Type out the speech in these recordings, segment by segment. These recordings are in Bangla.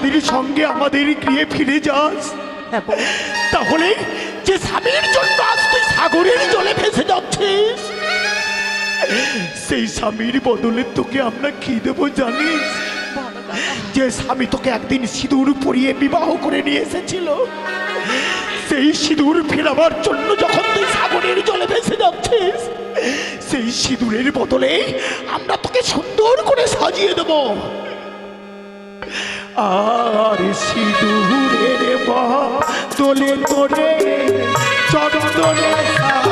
আমাদের সঙ্গে আমাদের গৃহে ফিরে যাস। হ্যাঁ তাহলে যে স্বামীর জন্য আজ তুই সাগরের জলে ভেসে যাচ্ছিস সেই স্বামীর বদলে তোকে আমরা কি দেবো জানিস? যে স্বামী তোকে একদিন সিঁদুর পরিয়ে বিবাহ করে নিয়ে এসেছিল সেই সিঁদুর ফেরাবার জন্য যখন তুই সাগরের জলে ভেসে যাচ্ছিস সেই সিঁদুরের বদলে আমরা তোকে সুন্দর করে সাজিয়ে দেব। আর সিঁদুরের তোরে করে তোরে সাজাবো।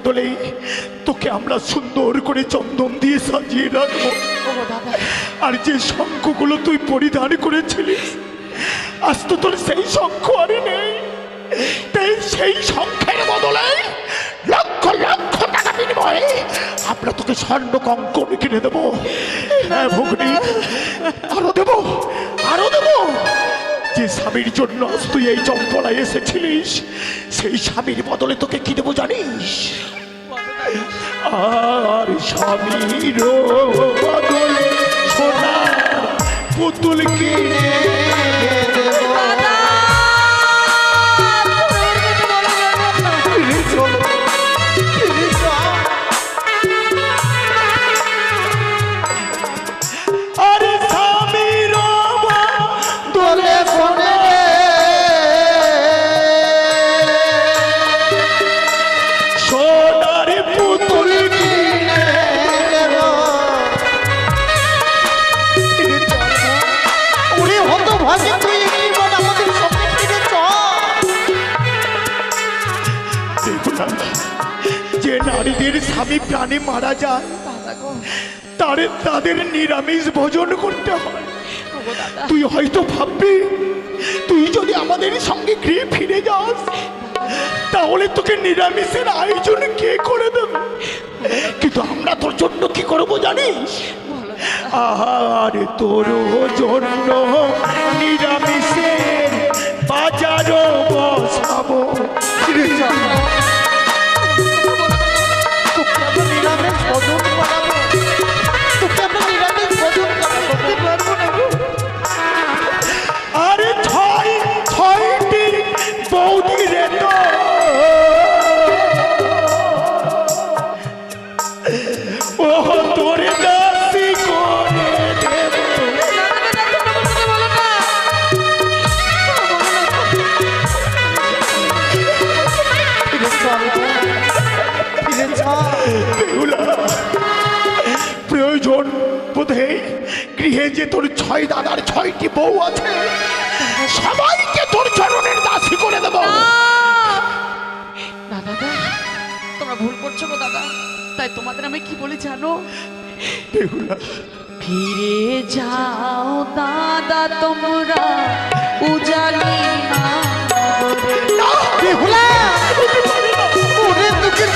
বদলে তোকে আমরা সুন্দর করে চন্দন দিয়ে সাজিয়ে রাখব। আর যে শঙ্খগুলো তুই পরিধান করেছিলিস আজ তো তোর সেই শঙ্খ আর নেই। তাই সেই শঙ্খের বদলে লক্ষ লক্ষ টাকা বিনিময়ে আমরা তোকে স্বর্ণ কঙ্কন কিনে দেবো। হ্যাঁ ভগ্নি আরও দেবো আরও দেবো। যে স্বামীর জন্য আজ তুই এই চম্পলায় এসেছিলিস, সেই স্বামীর বদলে তোকে কি দেবো জানিস? আর স্বামীর বদলে সোনা পুতুল কিনে তাদের নিরামিষ ভোজন করতে হয়। তুই হয়তো ভাববি তুই যদি আমাদের সঙ্গে গৃহে ফিরে যাস তাহলে তোকে নিরামিষের আয়োজন কে করে দেবে? কিন্তু আমরা তোর জন্য কি করব জানিস? আর তোর জন্য নিরামিষের বাজারও বসাবো। নিরামিষ যে তোর ছয় দাদার ছয়টি বউ আছে। সবাইকে তোর চরণের দাসী করে দেব। দাদা তোমরা ভুল করছ গো দাদা। তাই তোমাদের আমি কি বলি জানো? ফিরে যাও দাদা তোমরা উজালি না। বেহুলা! ওরে তোকে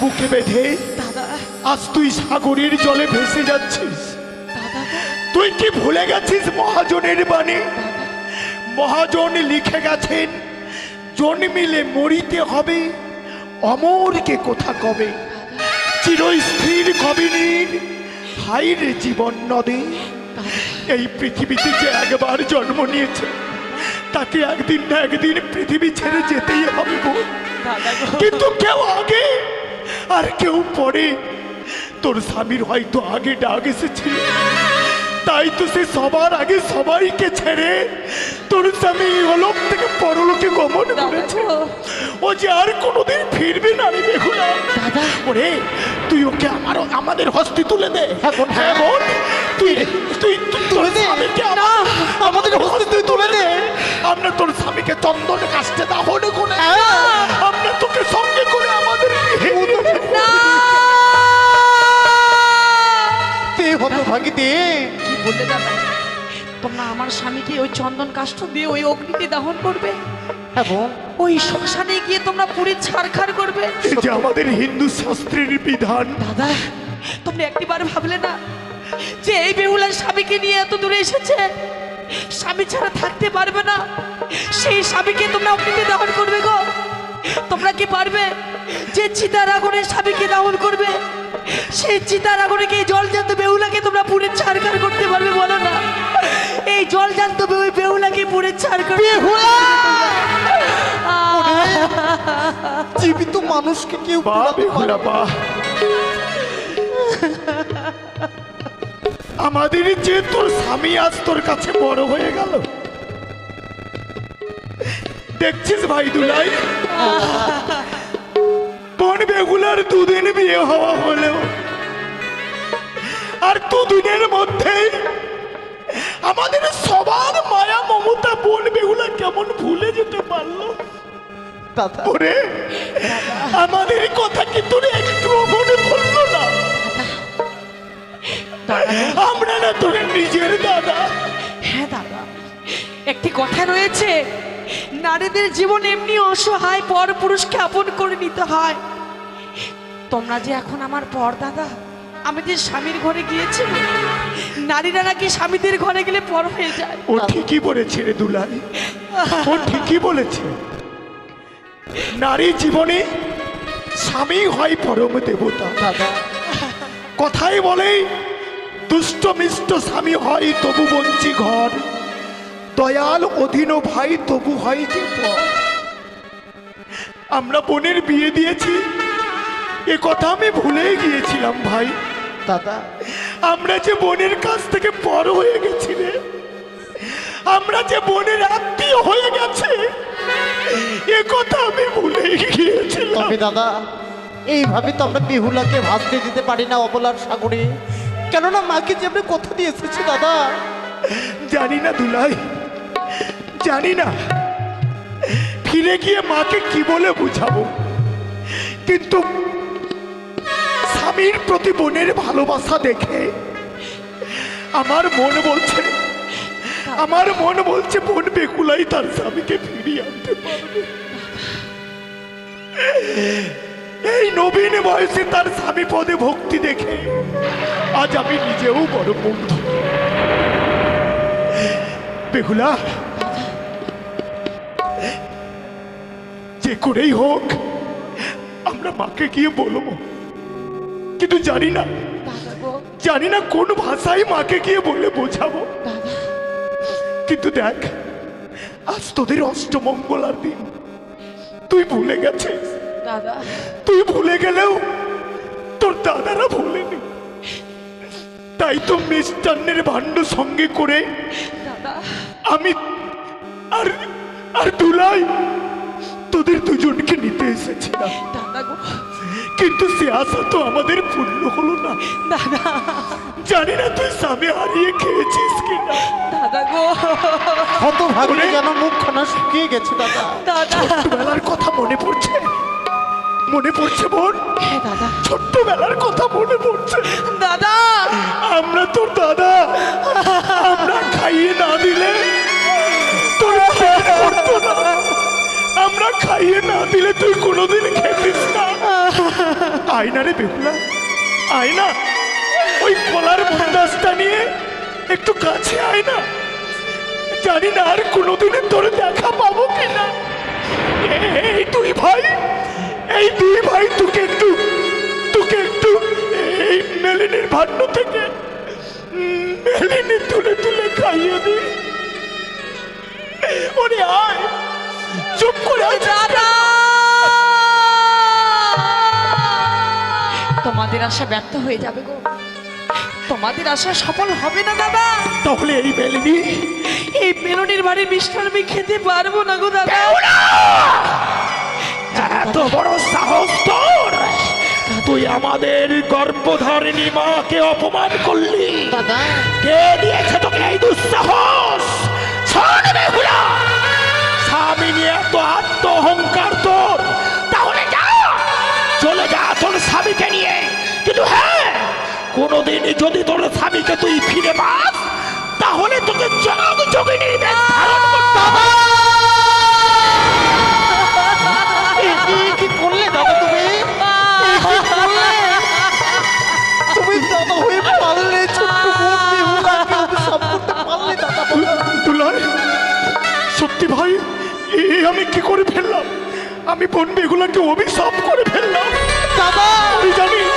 বুকে বেঁধে আজ তুই সাগরের জলে ভেসে যাচ্ছিস। তুই কি ভুলে গেছিস মহাজনের বাণী? মহাজন লিখে গেছেন জন্মিলে মরিতে হবে অমরকে কোথা কবে? চিরস্থির কবিনীর হাইরে জীবন নদে এই পৃথিবীতে যে একবার জন্ম নিয়েছে তাকে একদিন না একদিন পৃথিবী ছেড়ে যেতেই হবে কিন্তু কেউ আগে আর কেউ পরে তোর স্বামীর হয়তো আগে ডাক এসেছিল তাই তো সে সবার আগে সবাইকে ছেড়ে তোর স্বামী অলোক থেকে পরলোকে গমন করেছে। ও যে আর কোনোদিন ফিরবে না রে বেহুলা। ওরে তুই ওকে আমার আমাদের হস্তে তুলে দে। এখন হ্যাঁ। বোন তুই তুই তোর দে। আমাদের হস্তে তুই তুলে দে। আমরা তোর স্বামীকে চন্দন কাস্তে দাহন করে হ্যাঁ। আমরা তোকে সঙ্গে তে হতভাগী দে কি বললে দাদা? তোমরা আমার স্বামীকে ওই চন্দন কাষ্ঠ দিয়ে ওই অগ্নিতে দহন করবে। এবং? ওই শ্মশানে গিয়ে তোমরা পুরী ছাড়খাড় করবে। যে আমাদের হিন্দু শাস্ত্রের বিধান। দাদা তোমরা একটিবার ভাবলে না যে এই বেহুলার স্বামীকে নিয়ে এত দূরে এসেছে? স্বামী ছাড়া থাকতে পারবে না। সেই স্বামীকে তোমরা অগ্নিতে দহন করবে গো। তোমরা কি পারবে যে চিতার আগুনে স্বামীকে দহন করবে? সেই চিতার আগুনে কি এই জল জান্ত বেহুলাকে তোমরা পুরে ছাড়খাড় করতে পারবে বলো না? এই জল জান্ত বেহুলাকে পুরে ছাড়খাড় বেহুলা! জীবিত মানুষকে কেউ বেহুলা বা। আমাদের যে তোর স্বামী আজ তোর কাছে বড় হয়ে গেল। দেখছিস ভাই দুলাই? বোন বেগুলার দুদিন বিয়ে হওয়া হলেও আর দুদিনের মধ্যেই আমাদের সবার মায়া মমতা বোন বেগুলা কেমন ভুলে যেতে পারল? ওরে আমাদের কথা কি তোর একটু মনে পড়ল না? আমরা না তোর নিজের দাদা। হ্যাঁ দাদা একটি কথা রয়েছে। নারীদের জীবন এমনি অসহায় পর পুরুষকে আপন করে নিতে হয়। তোমরা যে এখন আমার পর দাদা আমি যে স্বামীর ঘরে গিয়েছি নারীরা নাকি স্বামীদের ঘরে গেলে পর হয়ে যায়। ও ঠিকই বলেছে রে দুলাই ও ঠিকই বলেছে। নারী জীবনে স্বামী হয় পরম দেবতা। দাদা কথাই বলে দুষ্ট মিষ্ট স্বামী হয় তবু বঞ্চি ঘর। দয়াল অধীন ভাই তবু হয় যে পর। আমরা বোনের বিয়ে দিয়েছি এ কথা আমি ভুলেই গিয়েছিলাম ভাই। দাদা আমরা যে বোনের কাছ থেকে বড় হয়ে গেছি রে। আমরা যে বোনের আত্মীয় হয়ে গেছে এ কথা আমি ভুলে গিয়েছিলাম। দাদা এইভাবে তো আমরা বেহুলাকে ভাসতে দিতে পারি না অবলার সাগরে। কেননা মাকে যে আমরা কথা দিয়ে এসেছি দাদা। জানি না দুলাই জানি না। ফিরে গিয়ে মাকে কি বলে বুঝাবো? কিন্তু স্বামীর প্রতি বোনের ভালোবাসা দেখে। আমার মন বলছে, আমার মন বলছে, বোন বেকুলাই তার স্বামীকে ফিরিয়ে আনতে পারবে। এই নবীন বয়সে তার স্বামী পদে ভক্তি দেখে আজ আমি নিজেও বড় মুগ্ধ বেহুলা, যে করেই হোক, আমরা মাকে গিয়ে বলব। কিন্তু জানি না। জানি না কোন ভাষায় মাকে গিয়ে বলে বোঝাবো। কিন্তু দেখ আজ তোদের অষ্টমঙ্গলার দিন। তুই ভুলে গেছিস। তুই ভুলে গেলেও তোর দাদারা ভুলেনি। তাই তো মিষ্টান্নের ভাণ্ড সঙ্গে করে দাদা আমি আর আর দুলাই তোদের দুজনকে নিতে এসেছিলাম। দাদা গো। কিন্তু সে আশা তো আমাদের পূর্ণ হলো না। দাদা। জানি না তুই স্বামী হারিয়ে খেয়েছিস কিনা। দাদা গো। কত ভাবলে যেন মুখখানা শুকিয়ে গেছে দাদা। দাদা। ছোট্টবেলার কথা মনে পড়ছে? মনে পড়ছে বোন? হ্যাঁ দাদা। ছোট্টবেলার কথা মনে পড়ছে? দাদা। আমরা তোর দাদা। আমরা খাইয়ে না দিলে তোর ভরতো না। আমরা খাইয়ে না দিলে তুই কোনোদিন খেতিস না। আয়না রে বেহুলা, আয়না, ওই কলার বন্দাসটা নিয়ে একটু কাছে আয় না জানি না আর কোনোদিনে তোর দেখা পাবো কিনা। এই দুই ভাই, এই দুই ভাই তোকে একটু তোকে একটু এই মেলিনের ভাণ্ড থেকে মেলিনি তুলে তুলে খাইয়ে দি। ওরে আয়। চুপ করে দাদা। তোমাদের আশা ব্যর্থ হয়ে যাবে গো। তোমাদের আশা সফল হবে না দাদা। তাহলে এই মেলিনি এই মেলনির বাড়ির মিষ্টান আমি খেতে পারব না গো দাদা। এত বড় সাহস তোর। তুই আমাদের গর্ভধারিণী মাকে অপমান করলি। দাদা। কে দিয়েছে তোকে এই দুঃসাহস? শোন বেহুলা স্বামী নিয়ে এত আত্ম অহংকার তোর। তাহলে যা। চলে যা তোর স্বামীকে নিয়ে। কিন্তু হ্যাঁ কোনোদিন যদি তোর স্বামীকে তুই ফিরে পাস তাহলে তোকে জগ যোগিনীর বেশ ধারণ করতে হবে। কি কি করলে দাদা তুমি? তুমি দাদা হয়ে পারলে ছোট্ট বোন বেহুলাকে করতে পারলে দাদা বলো। দুলার সত্যি ভাই আমি কি করে ফেললাম? আমি বোন বেগুলাকে অভিশাপ করে ফেললাম। দাদা! আমি জানিস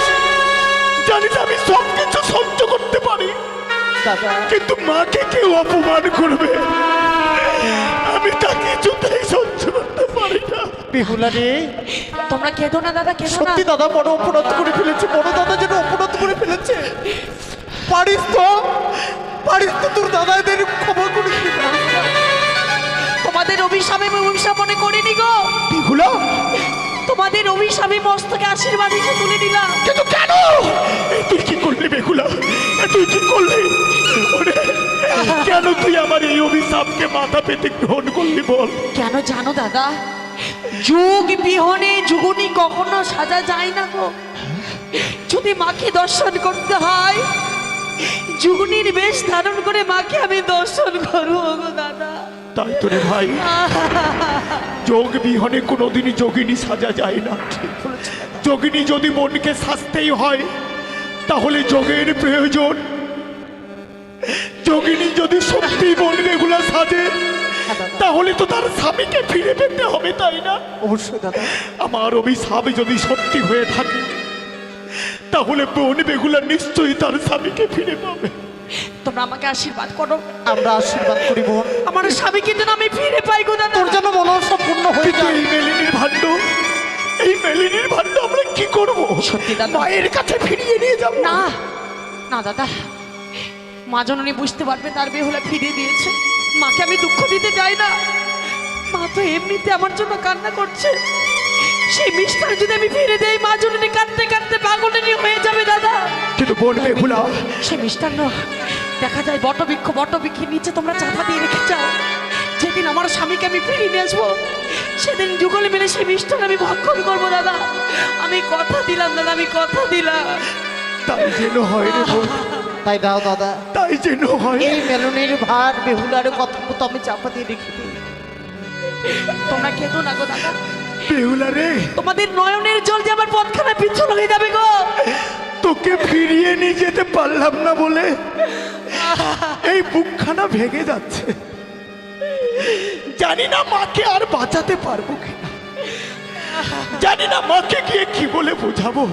জানিস আমি সব কিছু সহ্য করতে পারি। দাদা! কিন্তু মাকে কেউ অপমান করবে? আমি তা কিছুতেই সহ্য করতে পারি না। বেহুলা রে তোমরা কেঁদো না দাদা কেঁদো না। সত্যি দাদা বড় অপরাধ করে ফেলেছে বড় দাদা যেন অপরাধ করে ফেলেছে। পারিস তো পারিস তো তোর দাদাদের ক্ষমা করে? তোমাদের অভিশাপে আমি অভিশাপ মনে করিনি গো। বেগুলা তোমাদের অভিশাপে মস্তকে আশীর্বাদ এসে তুলে দিলাম কিন্তু কেন? তুই কি করলি বেগুলা তুই কি করলি? কেন তুই আমার এই অভিশাপকে মাথা পেতে গ্রহণ করলি বল? কেন জানো দাদা? যুগ বিহনে যুগনি কখনো সাজা যায় না গো। যদি মাকে দর্শন করতে হয় যুগনির বেশ ধারণ করে মাকে আমি দর্শন করব গো দাদা। তাই তো রে ভাই। যোগ বিহনে কোনোদিনই যোগিনী সাজা যায় না। যোগিনী যদি মনকে সাজতেই হয় তাহলে যোগের প্রয়োজন। যোগিনী যদি সত্যি মন রেগুলা সাজে তাহলে তো তার স্বামীকে ফিরে পেতে হবে তাই না? অবশ্যই দাদা। আমার অভিশাপ যদি সত্যি হয়ে থাকে তাহলে বোন বেগুলা নিশ্চয়ই তার স্বামীকে ফিরে পাবে। তোমরা আমাকে আশীর্বাদ করো। আমরা আশীর্বাদ করি বোন। আমার স্বামীকে যেন আমি ফিরে পাই গো দাদা। তোর যেন মনোসা পূর্ণ হয়ে কিন্তু যায়। এই মেলিনীর ভাণ্ড এই মেলিনীর ভাণ্ড আমরা কি করব? সত্যি দাদা। মায়ের কাছে ফিরিয়ে নিয়ে যাব। না না দাদা। মা জননী বুঝতে পারবে তার বেহুলা ফিরিয়ে দিয়েছে। মাকে আমি দুঃখ দিতে যাই না। মা তো এমনিতে আমার জন্য কান্না করছে। সেই মিষ্টার যদি আমি ফিরে দেই মা জননী কাঁদতে কাঁদতে পাগলিনী হয়ে যাবে দাদা। কিন্তু বোন বেহুলা সে মিষ্টান্ন দেখা যায় বটবৃক্ষ বটবৃক্ষের নিচে তোমরা চাপা দিয়ে রেখে যাও। যেদিন আমার স্বামীকে আমি ফিরিয়ে নিয়ে আসব সেদিন যুগলে মিলে সেই মিষ্টান্ন আমি ভক্ষণ করব দাদা। আমি কথা দিলাম দাদা আমি কথা দিলাম। তাই যেন হয় রে তাই দাও দাদা। তাই যেন হয়। এই মেলনের ভার বেহুলার কথা মতো আমি চাপা দিয়ে রেখে দিই। তোমরা খেতো না গো দাদা। বেহুলা রে। তোমাদের নয়নের জল যে আমার পথখানা পিছন হয়ে যাবে গো। তোকে ফিরিয়ে নিয়ে যেতে পারলাম না বলে। এই বুকখানা ভেঙে যাচ্ছে। জানি না মাকে আর বাঁচাতে পারব কিনা। জানি না মাকে গিয়ে কি বলে বোঝাবো।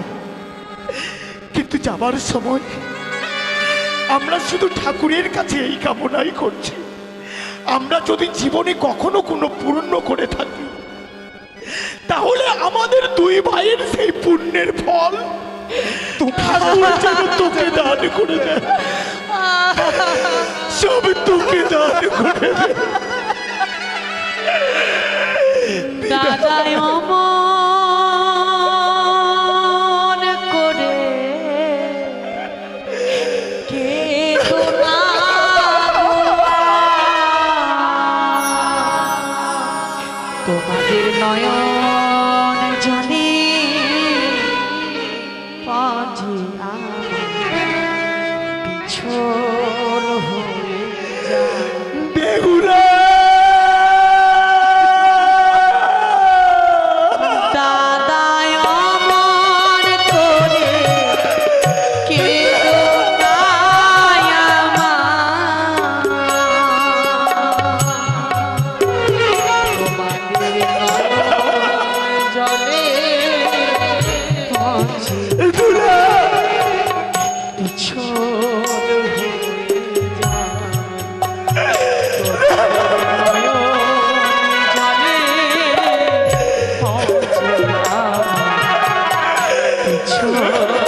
কিন্তু যাবার সময় আমরা শুধু ঠাকুরের কাছে এই কামনাই করছি। আমরা যদি জীবনে কখনো কোনো পূর্ণ করে থাকি, তাহলে আমাদের দুই ভাইয়ের সেই পুণ্যের ফল ঠাকুর যেন তোকে দান করে দেয়। সব তুমি দান করে দাদাই অমন Oh. পৌঁছে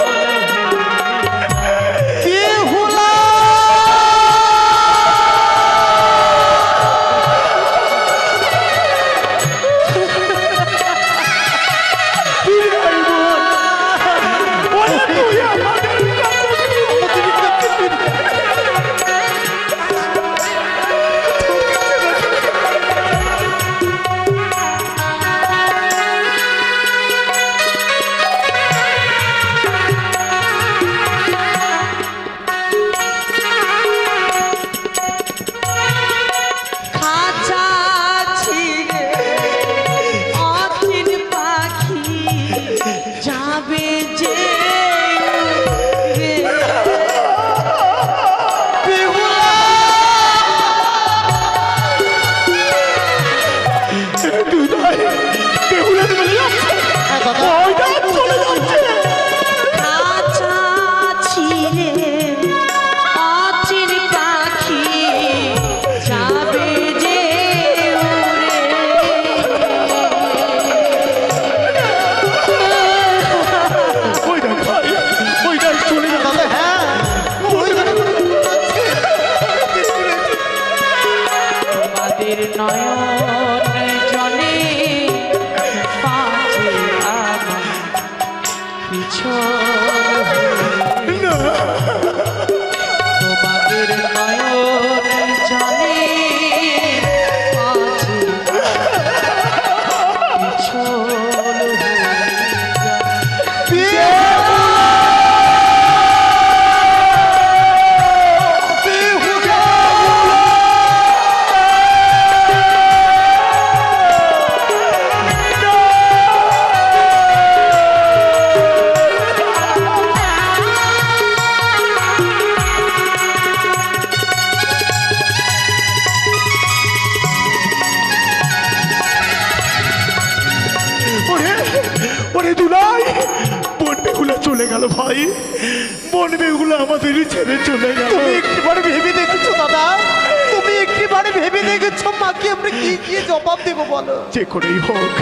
করেই হোক।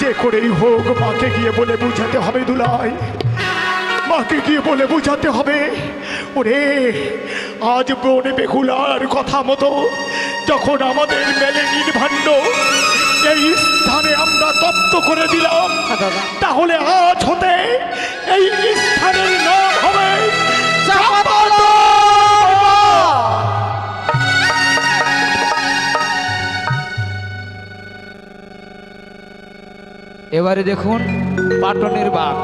যে করেই হোক মাকে গিয়ে বলে বুঝাতে হবে দুলাই মাকে গিয়ে বলে বুঝাতে হবে ওরে আজ বনে বেহুলার কথা মতো যখন আমাদের মেলে নির্ভাণ্ড এই স্থানে আমরা তপ্ত করে দিলাম তাহলে আজ হতে এই স্থানের নাম হবে এবারে দেখুন পাটনের বাঘ